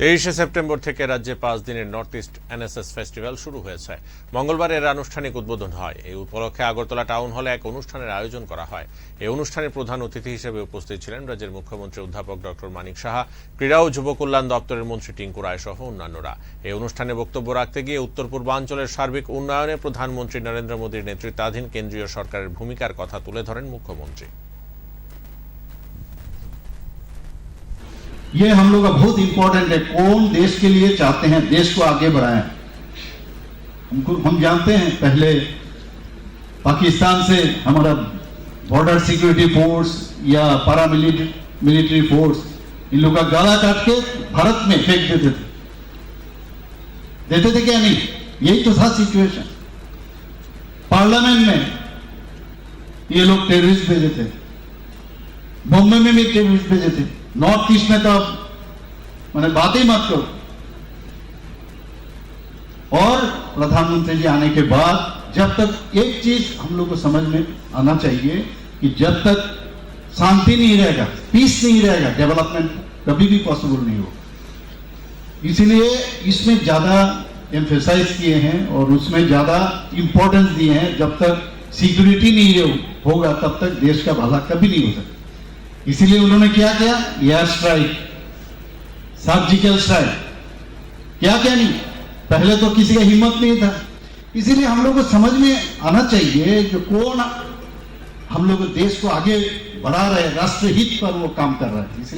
তেইশে সেপ্টেম্বর থেকে রাজ্যে পাঁচ দিনের নর্থ ইস্ট এনএসএস ফেস্টিভ্যাল শুরু হয়েছে। মঙ্গলবার এর আনুষ্ঠানিক উদ্বোধন হয়। এই উপলক্ষে আগরতলা টাউন হলে এক অনুষ্ঠানের আয়োজন করা হয়। এই অনুষ্ঠানে প্রধান অতিথি হিসেবে উপস্থিত ছিলেন রাজ্যের মুখ্যমন্ত্রী অধ্যাপক ডক্টর মানিক সাহা, ক্রীড়া ও যুব কল্যাণ দপ্তরের মন্ত্রী টিঙ্কু রায় সহ অন্যান্যরা। এই অনুষ্ঠানে বক্তব্য রাখতে গিয়ে উত্তর পূর্বাঞ্চলের সার্বিক উন্নয়নে প্রধানমন্ত্রী নরেন্দ্র মোদীর নেতৃত্বাধীন কেন্দ্রীয় সরকারের ভূমিকার কথা তুলে ধরেন মুখ্যমন্ত্রী। ये हम लोग का बहुत इंपॉर्टेंट है। कौन देश के लिए चाहते हैं? देश को आगे बढ़ाएँ। हमको, हम जानते हैं, पहले पाकिस्तान से हमारा बॉर्डर सिक्योरिटी फोर्स या पारा मिलिट्री फोर्स इन लोग का गला काट के भारत में फेंक देते थे। देते थे क्या नहीं? यही तो था सिचुएशन पार्लियामेंट में ये लोग टेररिस्ट भेजे थे। बॉम्बे में भी टेररिस्ट भेजे थे। नॉर्थ ईस्ट में तो मैंने बात ही मत करो। और प्रधानमंत्री जी आने के बाद जब तक एक चीज़ हम लोग को समझ में आना चाहिए कि जब तक शांति नहीं रहेगा पीस नहीं रहेगा डेवलपमेंट कभी भी पॉसिबल नहीं होगा इसीलिए इसमें ज़्यादा एम्फेसाइज किए हैं और उसमें ज़्यादा इंपॉर्टेंस दिए हैं। जब तक सिक्योरिटी नहीं होगा, तब तक देश का भला कभी नहीं हो सकता। इसीलिए उन्होंने क्या किया? एयर स्ट्राइक सर्जिकल स्ट्राइक क्या क्या नहीं? पहले तो किसी का हिम्मत नहीं था। इसीलिए हम लोग को समझ में आना चाहिए कि कौन हम लोग देश को आगे बढ़ा रहे राष्ट्रहित पर वो काम कर रहे है। इसलिए